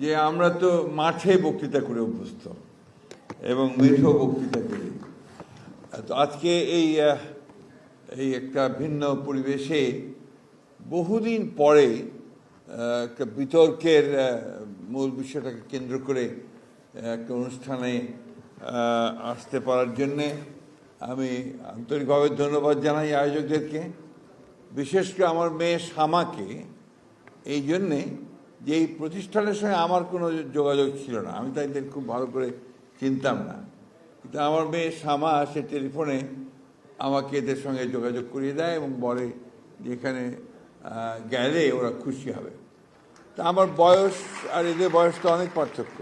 যে আমরা তো মাঠে বক্তৃতা করে অভ্যস্ত এবং মেঠো বক্তৃতা করি। তো আজকে এই এই একটা ভিন্ন পরিবেশে বহুদিন পরে একটা বিতর্কের মূল বিষয়টাকে কেন্দ্র করে একটা অনুষ্ঠানে আসতে পারার জন্যে আমি আন্তরিকভাবে ধন্যবাদ জানাই আয়োজকদেরকে। বিশেষ করে আমার মেয়ে শামাকে এই জন্যে যে এই প্রতিষ্ঠানের সঙ্গে আমার কোনো যোগাযোগ ছিল না। আমি তাদের খুব ভালো করে চিনতাম না। কিন্তু আমার মেয়ে শামা সে টেলিফোনে আমাকে এদের সঙ্গে যোগাযোগ করিয়ে দেয় এবং বলে যে এখানে গেলে ওরা খুশি হবে। তা আমার বয়স আর এদের বয়স তো অনেক পার্থক্য।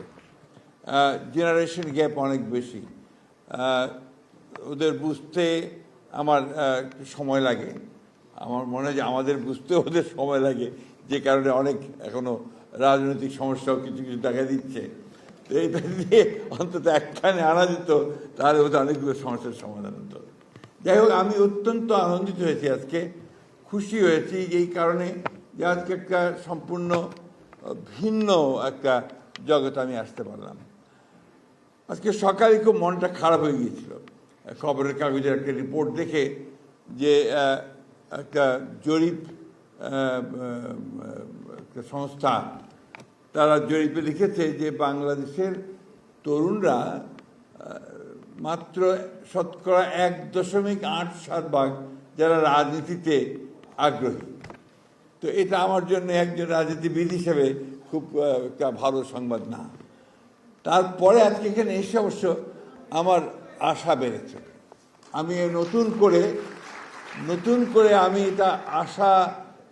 জেনারেশন গ্যাপ অনেক বেশি। ওদের বুঝতে আমার সময় লাগে। আমার মনে হয় যে আমাদের বুঝতে ওদের সময় লাগে। যে কারণে অনেক এখনও রাজনৈতিক সমস্যাও কিছু কিছু দেখা দিচ্ছে। তো এইটা দিয়ে অন্তত একখানে আনা যেত, তাহলে ওদের অনেকগুলো সমস্যার সমাধান হতো। যাই হোক, আমি অত্যন্ত আনন্দিত হয়েছি আজকে। খুশি হয়েছি এই কারণে যে আজকে একটা সম্পূর্ণ ভিন্ন একটা জগতে আমি আসতে পারলাম। আজকে সকালে খুব মনটা খারাপ হয়ে গিয়েছিল। খবরের কাগজের একটা রিপোর্ট দেখে যে একটা জরিপ সংস্থা, তারা জরিপে লিখেছে যে বাংলাদেশের তরুণরা মাত্র শতকরা এক দশমিক আট সাত ভাগ যারা রাজনীতিতে আগ্রহী। তো এটা আমার জন্য একজন রাজনীতিবিদ হিসেবে খুব একটা ভালো সংবাদ না। তারপরে আজকে এখানে এসে অবশ্য আমার আশা বেড়েছে। আমি নতুন করে নতুন করে আমি এটা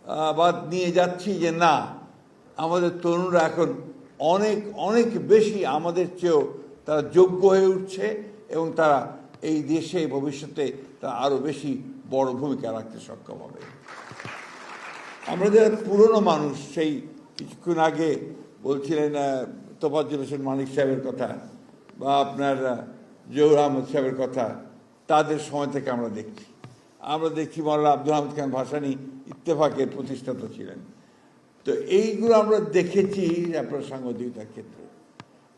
আশাবাদ নিয়ে যাচ্ছি যে না, আমাদের তরুণরা এখন অনেক অনেক বেশি আমাদের চেয়েও তারা যোগ্য হয়ে উঠছে এবং তারা এই দেশে ভবিষ্যতে তারা আরও বেশি বড় ভূমিকা রাখতে সক্ষম হবে। আমরা যারা পুরনো মানুষ, সেই কিছুক্ষণ আগে বলছিলেন তোফাজ্জল হোসেন মানিক সাহেবের কথা বা আপনার জহুর আহমদ সাহেবের কথা, তাদের সময় থেকে আমরা দেখছি। আমরা দেখছি মৌলানা আব্দুল আহমদ খান ভাসানি ইত্তেফাকের প্রতিষ্ঠাতা ছিলেন। তো এইগুলো আমরা দেখেছি আপনার সাংবাদিকতার ক্ষেত্রে।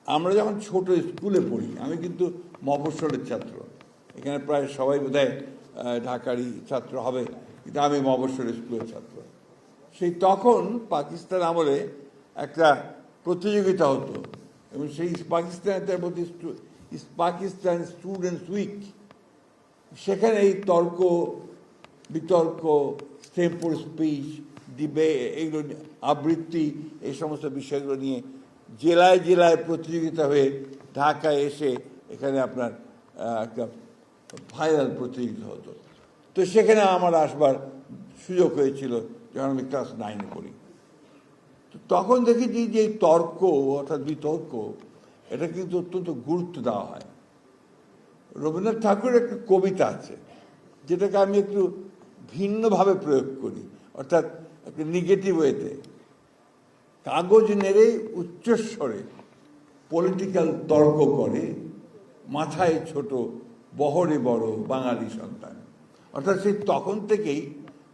আমরা যখন ছোট স্কুলে পড়ি আমি কিন্তু মফস্বলের ছাত্র। এখানে প্রায় সবাই বোধহয় আহ, ঢাকারই ছাত্র হবে কিন্তু আমি মফস্বল স্কুলের ছাত্র। সেই তখন পাকিস্তান আমলে একটা প্রতিযোগিতা হতো এবং সেই পাকিস্তানের প্রতি পাকিস্তান স্টুডেন্টস উইক সেখানে এই তর্ক, বিতর্ক স্টেম্পল স্পিচ ডিবে এগুলো আবৃত্তি, এই সমস্ত বিষয়গুলো নিয়ে জেলায় জেলায় প্রতিযোগিতা হয়ে ঢাকায় এসে এখানে আপনার একটা ভাইরাল প্রতিযোগিতা হতো। তো সেখানে আমার আসবার সুযোগ হয়েছিল যখন আমি ক্লাস নাইনে পড়ি। তো তখন দেখেছি যে এই তর্ক, অর্থাৎ বিতর্ক, এটা কিন্তু অত্যন্ত গুরুত্ব দেওয়া হয়। রবীন্দ্রনাথ ঠাকুরের একটা কবিতা আছে, যেটাকে আমি একটু ভিন্নভাবে প্রয়োগ করি, অর্থাৎ একটা নেগেটিভ ওয়েতে কাগজ নেড়ে উচ্চস্বরে পলিটিক্যাল তর্ক করে, মাথায় ছোট বহরে বড় বাঙালি সন্তান। অর্থাৎ সেই তখন থেকেই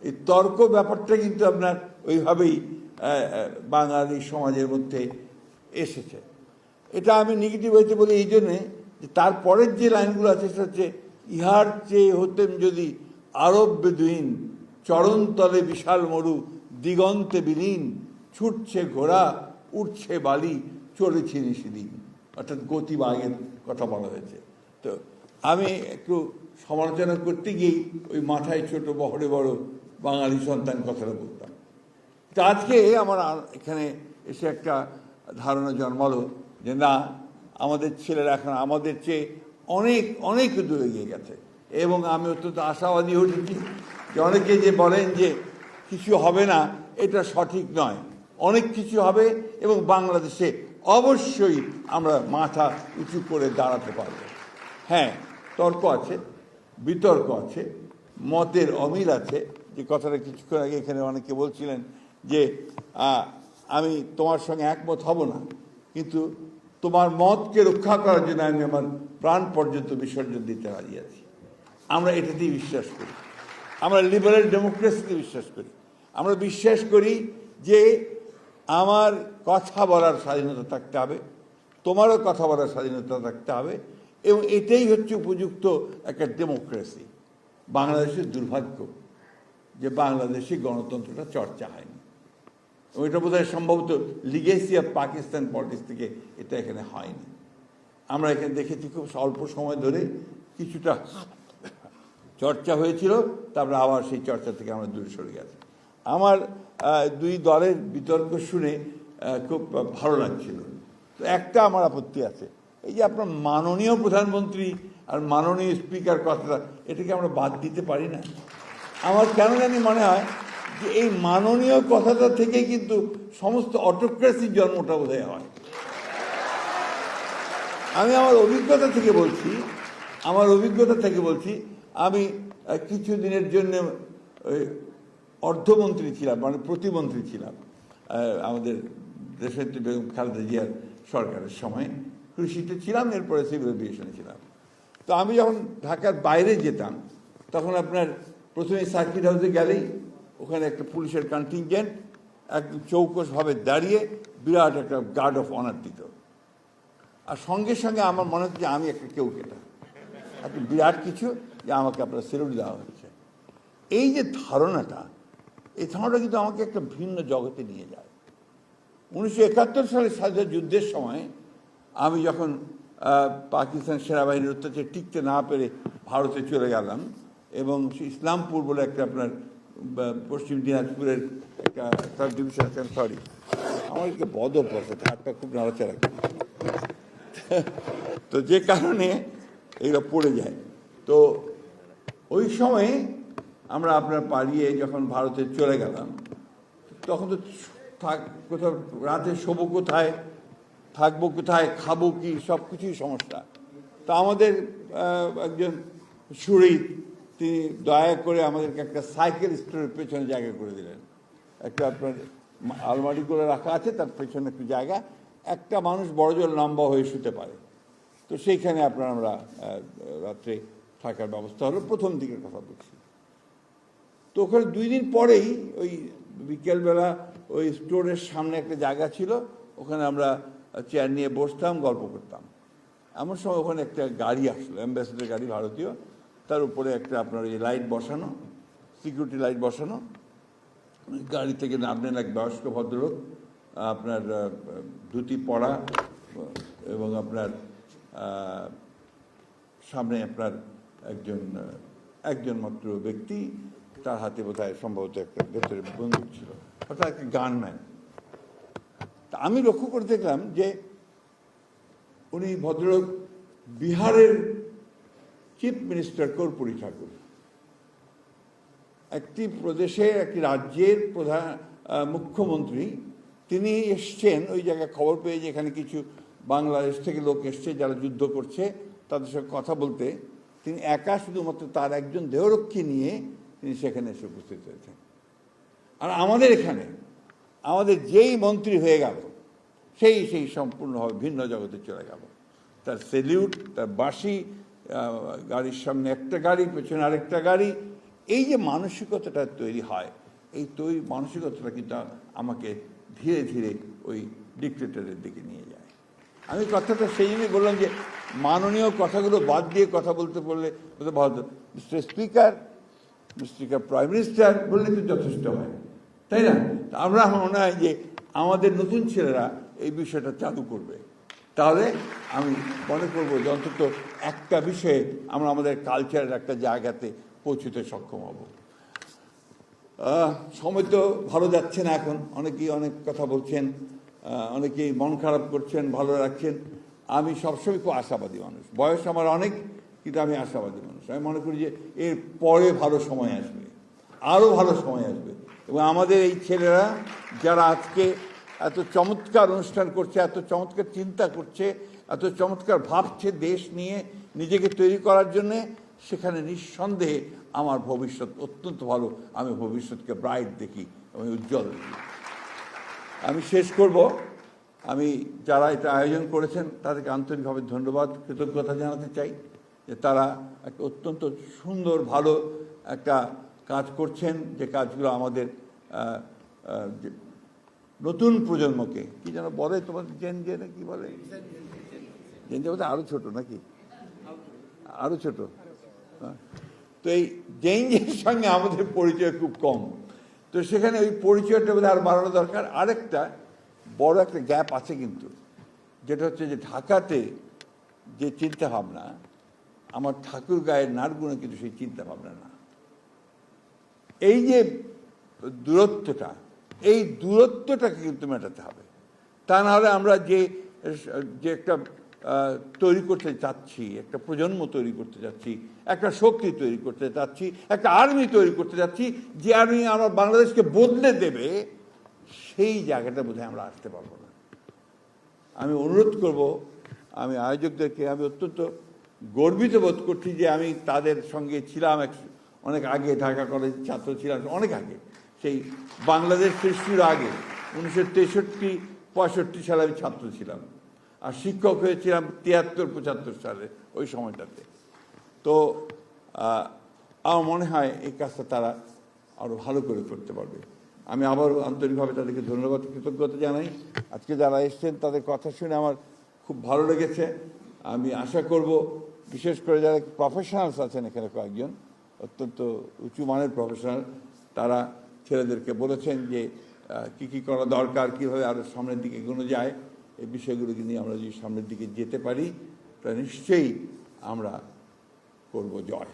এই তর্ক ব্যাপারটা কিন্তু আপনার ওইভাবেই বাঙালি সমাজের মধ্যে এসেছে। এটা আমি নেগেটিভ হইতে বলি এই জন্যে তারপরের যে লাইনগুলো আছে, সেটা হচ্ছে, ইহার চেয়ে হতেন যদি আরব বেদুইন চরণতলে বিশাল মরু, দিগন্তে বিলীন, ছুটছে ঘোড়া, উঠছে বালি, চলেছে নিশিদিন অর্থাৎ গতি গতিবাগের কথা বলা হয়েছে। তো আমি একটু সমালোচনা করতে গিয়েই ওই মাথায় ছোট বহরে বড় বাঙালি সন্তান কথাটা বলতাম। তো আজকে আমার এখানে এসে একটা ধারণা জন্মালো যে না আমাদের ছেলেরা এখন আমাদের চেয়ে অনেক অনেক দূরে এগিয়ে গেছে। এবং আমি অত্যন্ত আশাবাদী হয়েছি যে অনেকে যে বলেন যে কিছু হবে না, এটা সঠিক নয়। অনেক কিছু হবে এবং বাংলাদেশে অবশ্যই আমরা মাথা উঁচু করে দাঁড়াতে পারব। হ্যাঁ তর্ক আছে, বিতর্ক আছে, মতের অমিল আছে। যে কথাটা কিছুক্ষণ আগে এখানে অনেকে বলছিলেন যে আমি তোমার সঙ্গে একমত হব না। কিন্তু তোমার মতকে রক্ষা করার জন্য আমি আমার প্রাণ পর্যন্ত বিসর্জন দিতে রাজি আছি আমরা এটাতেই বিশ্বাস করি। আমরা লিবারেল ডেমোক্রেসিতে বিশ্বাস করি। আমরা বিশ্বাস করি যে আমার কথা বলার স্বাধীনতা থাকতে হবে, তোমারও কথা বলার স্বাধীনতা থাকতে হবে এবং এটাই হচ্ছে উপযুক্ত একটা ডেমোক্রেসি বাংলাদেশের দুর্ভাগ্য যে বাংলাদেশি গণতন্ত্রটা চর্চা হয়নি। এবং এটা বোধহয় সম্ভবত লিগেসি অফ পাকিস্তান পলিটিক্স থেকে এটা এখানে হয়নি। আমরা এখানে দেখেছি খুব অল্প সময় ধরে কিছুটা চর্চা হয়েছিল, তারপরে আবার সেই চর্চা থেকে আমরা দূরে সরে গেছি। আমার দুই দলের বিতর্ক শুনে খুব ভালো লাগছিল। তো একটা আমার আপত্তি আছে, এই যে আপনার মাননীয় প্রধানমন্ত্রী আর মাননীয় স্পিকার কথাটা, এটাকে আমরা বাদ দিতে পারি না? আমার কেন জানি মনে হয় যে এই মাননীয় কথাটা থেকে কিন্তু সমস্ত অটোক্রেসির জন্মটা বোধহয় হয়। আমি আমার অভিজ্ঞতা থেকে বলছি, আমার অভিজ্ঞতা থেকে বলছি, আমি কিছু দিনের জন্য, ওই, অর্ধমন্ত্রী ছিলাম মানে প্রতিমন্ত্রী ছিলাম আমাদের দেশের বেগম খালেদা জিয়ার সরকারের সময়। কৃষিতে ছিলাম, এরপরে সিভিল এভিয়েশনে ছিলাম। তো আমি যখন ঢাকার বাইরে যেতাম, তখন আপনার প্রথমে সার্কিট হাউসে গেলেই ওখানে একটা পুলিশের কন্টিনজেন্ট একদম চৌকসভাবে দাঁড়িয়ে বিরাট একটা গার্ড অফ অনার দিত। আর সঙ্গে সঙ্গে আমার মনে হচ্ছে যে আমি একটা কেউ কেটা একটা বিরাট কিছু যে আমাকে আপনার সেলুট দেওয়া হচ্ছে এই যে ধারণাটা, এই ধারণাটা কিন্তু আমাকে একটা ভিন্ন জগতে নিয়ে যায়। উনিশশো একাত্তর সালের স্বাধীনতা যুদ্ধের সময় আমি যখন পাকিস্তান সেনাবাহিনীর অত্যাচারে টিকতে না পেরে ভারতে চলে গেলাম এবং ইসলামপুর বলে একটা আপনার পশ্চিম দিনাজপুরের একটা ডিভিশন সরি আমার একটা বদ অভ্যাস আছে হাতটা খুব নাড়াচাড়া করে। তো যে কারণে এগুলো পড়ে যায়। তো ওই সময়ে আমরা আপনার পালিয়ে যখন ভারতে চলে গেলাম, তখন তো থাক, কোথাও রাতে শোবো কোথায়, থাকব কোথায়, খাব কি সব কিছুই সমস্যা। তা আমাদের একজন সুরিত তিনি দয়া করে আমাদেরকে একটা সাইকেল স্টোরের পেছনে জায়গা করে দিলেন। একটা আপনার আলমারি করে রাখা আছে, তার পেছনে একটু জায়গা। একটা মানুষ বড়জোর লম্বা হয়ে শুতে পারে। তো সেইখানে আপনার আমরা রাত্রে থাকার ব্যবস্থা হলো। প্রথম দিকের কথা বলছি। তো ওখানে দুই দিন পরেই ওই বিকেলবেলা ওই স্টোরের সামনে একটা জায়গা ছিল। ওখানে আমরা চেয়ার নিয়ে বসতাম, গল্প করতাম। এমন সময় ওখানে একটা গাড়ি আসলো, অ্যাম্বাসেডার গাড়ি, ভারতীয়। তার উপরে একটা আপনার এই লাইট বসানো সিকিউরিটি লাইট বসানো, গাড়ি থেকে নামলেন এক বয়স্ক ভদ্রলোক, আপনার ধুতি পরা এবং আপনার সামনে আপনার একজন একজন মাত্র ব্যক্তি, তার হাতে বোধহয় সম্ভবত একটা ভেতরে বন্দুক ছিল, অর্থাৎ একটা গানম্যান। তা আমি লক্ষ্য করে দেখলাম যে উনি ভদ্রলোক বিহারের চিফ মিনিস্টার কর্পূরী ঠাকুর একটি প্রদেশের, একটি রাজ্যের প্রধান মুখ্যমন্ত্রী, তিনি এসছেন, ওই জায়গায় খবর পেয়ে যে এখানে কিছু বাংলাদেশ থেকে লোক এসছে যারা যুদ্ধ করছে, তাদের সঙ্গে কথা বলতে, তিনি একা শুধুমাত্র তার একজন দেহরক্ষী নিয়ে তিনি সেখানে এসে উপস্থিত হয়েছেন। আর আমাদের এখানে, আমাদের যেই মন্ত্রী হয়ে গেল, সেই সেই সম্পূর্ণভাবে ভিন্ন জগতে চলে গেল। তার সেলিউট, তার বাসি গাড়ির সামনে একটা গাড়ি, পেছনে আরেকটা গাড়ি। এই যে মানসিকতাটা তৈরি হয়, এই তৈরি মানসিকতাটা কিন্তু আমাকে ধীরে ধীরে ওই ডিক্টেটরের দিকে নিয়ে যায়। আমি কথাটা সেই জন্যই বললাম যে, মাননীয় কথাগুলো বাদ দিয়ে কথা বলতে বললে ভালো mister speaker, mister prime minister বললে তো যথেষ্ট হয়। তাই না? আমরা মনে হয় যে আমাদের নতুন ছেলেরা এই বিষয়টা চালু করবে। তাহলে আমি মনে করব যে অন্তত একটা বিষয়ে আমরা আমাদের কালচারের একটা জায়গাতে পৌঁছতে সক্ষম হব। সময় তো ভালো যাচ্ছে না এখন। অনেকেই অনেক কথা বলছেন অনেকেই মন খারাপ করছেন, ভালো রাখছেন আমি সবসময় খুব আশাবাদী মানুষ। বয়স আমার অনেক, কিন্তু আমি আশাবাদী মানুষ। আমি মনে করি যে এর পরে ভালো সময় আসবে আরও ভালো সময় আসবে। এবং আমাদের এই ছেলেরা যারা আজকে এত চমৎকার অনুষ্ঠান করছে, এত চমৎকার চিন্তা করছে, এত চমৎকার ভাবছে দেশ নিয়ে, নিজেকে তৈরি করার জন্যে, সেখানে নিঃসন্দেহে আমার ভবিষ্যৎ অত্যন্ত ভালো। আমি ভবিষ্যৎকে ব্রাইট দেখি, আমি উজ্জ্বল দেখি। আমি শেষ করব। আমি যারা এটা আয়োজন করেছেন, তাদেরকে আন্তরিকভাবে ধন্যবাদ, কৃতজ্ঞতা জানাতে চাই যে তারা একটা অত্যন্ত সুন্দর, ভালো একটা কাজ করছেন, যে কাজগুলো আমাদের নতুন প্রজন্মকে। কি যেন বলে তোমার জেন জে না কি বলে? জেন জে বলতে আরও ছোট নাকি? আরও ছোট। হ্যাঁ। তো এই জেঞ্জের সঙ্গে আমাদের পরিচয় খুব কম। তো সেখানে ওই পরিচয়টা বোধহয় আর বাড়ানো দরকার। আরেকটা বড় একটা গ্যাপ আছে কিন্তু। যেটা হচ্ছে যে ঢাকাতে যে চিন্তা ভাবনা আমার ঠাকুর গায়ের নাটগুলো কিন্তু সেই চিন্তা ভাবনা না। এই যে দূরত্বটা এই দূরত্বটাকে কিন্তু মেটাতে হবে। তা না হলে আমরা যে যে একটা তৈরি করতে চাচ্ছি, একটা প্রজন্ম তৈরি করতে যাচ্ছি একটা শক্তি তৈরি করতে চাচ্ছি, একটা আর্মি তৈরি করতে যাচ্ছি যে আর্মি আমার বাংলাদেশকে বদলে দেবে, সেই জায়গাটা বোধহয় আমরা আসতে পারব না। আমি অনুরোধ করব, আমি আয়োজকদেরকে, আমি অত্যন্ত গর্বিত বোধ করছি যে আমি তাদের সঙ্গে ছিলাম, এক, অনেক আগে ঢাকা কলেজ ছাত্র ছিলাম, অনেক আগে। সেই বাংলাদেশ সৃষ্টির আগে উনিশশো তেষট্টি, পঁয়ষট্টি সালে আমি ছাত্র ছিলাম। আর শিক্ষক হয়েছিলাম তিয়াত্তর, পঁচাত্তর সালে ওই সময়টাতে। তো আমার মনে হয় এই কাজটা তারা আরও ভালো করে করতে পারবে। আমি আবারও আন্তরিকভাবে তাদেরকে ধন্যবাদ, কৃতজ্ঞতা জানাই। আজকে যারা এসছেন, তাদের কথা শুনে আমার খুব ভালো লেগেছে। আমি আশা করব, বিশেষ করে যারা প্রফেশনালস আছেন এখানে কয়েকজন, অত্যন্ত উঁচু মানের প্রফেশনাল তারা ছেলেদেরকে বলেছেন যে কী কি করা দরকার, কীভাবে আরও সামনের দিকে এগোনো যায়, এই বিষয়গুলো নিয়ে আমরা যদি সামনের দিকে যেতে পারি তা নিশ্চয়ই আমরা করব জয়।